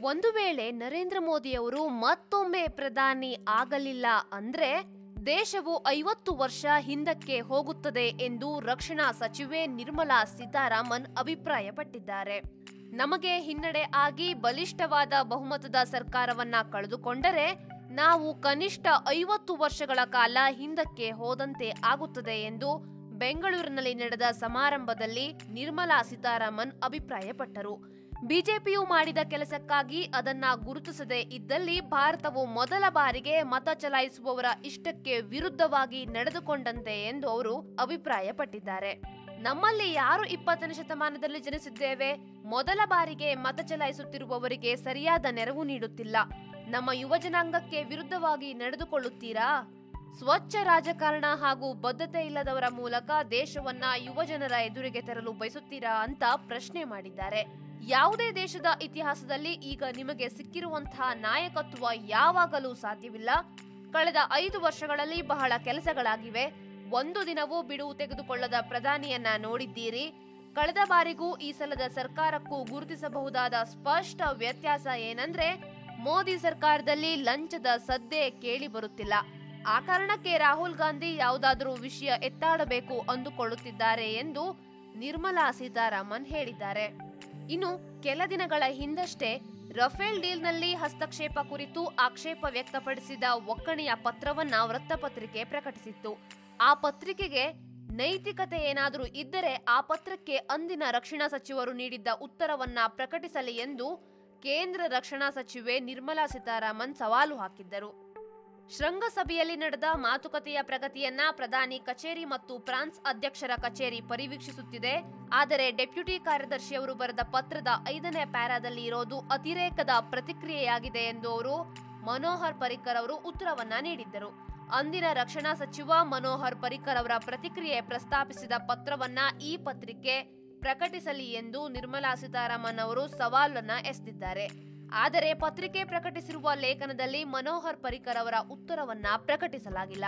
ಒಂದು ವೇಳೆ ನರೇಂದ್ರ ಮೋದಿಯವರು ಮತ್ತೊಮ್ಮೆ ಪ್ರಧಾನಿ ಆಗಲಿಲ್ಲ ಅಂದ್ರೆ ದೇಶವು ಐವತ್ತು ವರ್ಷ ಹಿಂದಕ್ಕೆ ಹೋಗುತ್ತದೆ ಎಂದು ರಕ್ಷಣಾ ಸಚಿವೆ ನಿರ್ಮಲಾ ಸೀತಾರಾಮನ್ ಅಭಿಪ್ರಾಯಪಟ್ಟಿದ್ದಾರೆ. ನಮಗೆ ಹಿನ್ನಡೆ ಆಗಿ ಬಲಿಷ್ಠವಾದ ಬಹುಮತದ ಸರ್ಕಾರವನ್ನ ಕಳೆದುಕೊಂಡರೆ ನಾವು ಕನಿಷ್ಠ ಐವತ್ತು ವರ್ಷಗಳ ಕಾಲ ಹಿಂದಕ್ಕೆ ಹೋದಂತೆ ಆಗುತ್ತದೆ ಎಂದು ಬೆಂಗಳೂರಿನಲ್ಲಿ ನಡೆದ ಸಮಾರಂಭದಲ್ಲಿ ನಿರ್ಮಲಾ ಸೀತಾರಾಮನ್ ಅಭಿಪ್ರಾಯಪಟ್ಟರು. ಬಿಜೆಪಿಯು ಮಾಡಿದ ಕೆಲಸಕ್ಕಾಗಿ ಅದನ್ನ ಗುರುತಿಸದೇ ಇದ್ದಲ್ಲಿ ಭಾರತವು ಮೊದಲ ಬಾರಿಗೆ ಮತ ಚಲಾಯಿಸುವವರ ಇಷ್ಟಕ್ಕೆ ವಿರುದ್ಧವಾಗಿ ನಡೆದುಕೊಂಡಂತೆ ಎಂದು ಅವರು ಅಭಿಪ್ರಾಯಪಟ್ಟಿದ್ದಾರೆ. ನಮ್ಮಲ್ಲಿ ಯಾರು ಇಪ್ಪತ್ತನೇ ಶತಮಾನದಲ್ಲಿ ಜನಿಸಿದ್ದೇವೆ? ಮೊದಲ ಬಾರಿಗೆ ಮತ ಚಲಾಯಿಸುತ್ತಿರುವವರಿಗೆ ಸರಿಯಾದ ನೆರವು ನೀಡುತ್ತಿಲ್ಲ. ನಮ್ಮ ಯುವ ಜನಾಂಗಕ್ಕೆ ವಿರುದ್ಧವಾಗಿ ನಡೆದುಕೊಳ್ಳುತ್ತೀರಾ? ಸ್ವಚ್ಛ ರಾಜಕಾರಣ ಹಾಗೂ ಬದ್ಧತೆ ಇಲ್ಲದವರ ಮೂಲಕ ದೇಶವನ್ನ ಯುವಜನರ ಎದುರಿಗೆ ತರಲು ಬಯಸುತ್ತೀರಾ ಅಂತ ಪ್ರಶ್ನೆ ಮಾಡಿದ್ದಾರೆ. ಯಾವುದೇ ದೇಶದ ಇತಿಹಾಸದಲ್ಲಿ ಈಗ ನಿಮಗೆ ಸಿಕ್ಕಿರುವಂತಹ ನಾಯಕತ್ವ ಯಾವಾಗಲೂ ಸಾಧ್ಯವಿಲ್ಲ. ಕಳೆದ ಐದು ವರ್ಷಗಳಲ್ಲಿ ಬಹಳ ಕೆಲಸಗಳಾಗಿವೆ. ಒಂದು ದಿನವೂ ಬಿಡುವು ತೆಗೆದುಕೊಳ್ಳದ ಪ್ರಧಾನಿಯನ್ನ ನೋಡಿದ್ದೀರಿ. ಕಳೆದ ಬಾರಿಗೂ ಈ ಸಲದ ಸರ್ಕಾರಕ್ಕೂ ಗುರುತಿಸಬಹುದಾದ ಸ್ಪಷ್ಟ ವ್ಯತ್ಯಾಸ ಏನಂದ್ರೆ, ಮೋದಿ ಸರ್ಕಾರದಲ್ಲಿ ಲಂಚದ ಸದ್ದೇ ಕೇಳಿ ಬರುತ್ತಿಲ್ಲ. ಆ ಕಾರಣಕ್ಕೆ ರಾಹುಲ್ ಗಾಂಧಿ ಯಾವುದಾದರೂ ವಿಷಯ ಎತ್ತಾಡಬೇಕು ಅಂದುಕೊಳ್ಳುತ್ತಿದ್ದಾರೆ ಎಂದು ನಿರ್ಮಲಾ ಸೀತಾರಾಮನ್ ಹೇಳಿದ್ದಾರೆ. ಇನ್ನು ಕೆಲ ದಿನಗಳ ಹಿಂದಷ್ಟೇ ರಫೇಲ್ ಡೀಲ್ನಲ್ಲಿ ಹಸ್ತಕ್ಷೇಪ ಕುರಿತು ಆಕ್ಷೇಪ ವ್ಯಕ್ತಪಡಿಸಿದ ಒಕ್ಕಣೆಯ ಪತ್ರವನ್ನ ವೃತ್ತಪತ್ರಿಕೆ ಪ್ರಕಟಿಸಿತ್ತು. ಆ ಪತ್ರಿಕೆಗೆ ನೈತಿಕತೆ ಏನಾದರೂ ಇದ್ದರೆ ಆ ಪತ್ರಕ್ಕೆ ಅಂದಿನ ರಕ್ಷಣಾ ಸಚಿವರು ನೀಡಿದ್ದ ಉತ್ತರವನ್ನ ಪ್ರಕಟಿಸಲಿ ಎಂದು ಕೇಂದ್ರ ರಕ್ಷಣಾ ಸಚಿವೆ ನಿರ್ಮಲಾ ಸೀತಾರಾಮನ್ ಸವಾಲು ಹಾಕಿದ್ದರು. ಶೃಂಗಸಭೆಯಲ್ಲಿ ನಡೆದ ಮಾತುಕತೆಯ ಪ್ರಗತಿಯನ್ನ ಪ್ರಧಾನಿ ಕಚೇರಿ ಮತ್ತು ಫ್ರಾನ್ಸ್ ಅಧ್ಯಕ್ಷರ ಕಚೇರಿ ಪರಿವೀಕ್ಷಿಸುತ್ತಿದೆ. ಆದರೆ ಡೆಪ್ಯೂಟಿ ಕಾರ್ಯದರ್ಶಿಯವರು ಬರೆದ ಪತ್ರದ ಐದನೇ ಪ್ಯಾರಾದಲ್ಲಿ ಇರೋದು ಅತಿರೇಕದ ಪ್ರತಿಕ್ರಿಯೆಯಾಗಿದೆ ಎಂದು ಅವರು ಮನೋಹರ್ ಪರಿಕರ್ ಅವರು ಉತ್ತರವನ್ನ ನೀಡಿದ್ದರು. ಅಂದಿನ ರಕ್ಷಣಾ ಸಚಿವ ಮನೋಹರ್ ಪರಿಕರ್ ಅವರ ಪ್ರತಿಕ್ರಿಯೆ ಪ್ರಸ್ತಾಪಿಸಿದ ಪತ್ರವನ್ನ ಈ ಪತ್ರಿಕೆ ಪ್ರಕಟಿಸಲಿ ಎಂದು ನಿರ್ಮಲಾ ಸೀತಾರಾಮನ್ ಅವರು ಸವಾಲನ್ನ ಎಸೆದಿದ್ದಾರೆ. ಆದರೆ ಪತ್ರಿಕೆ ಪ್ರಕಟಿಸಿರುವ ಲೇಖನದಲ್ಲಿ ಮನೋಹರ್ ಪರಿಕರ್ ಅವರ ಉತ್ತರವನ್ನ ಪ್ರಕಟಿಸಲಾಗಿಲ್ಲ.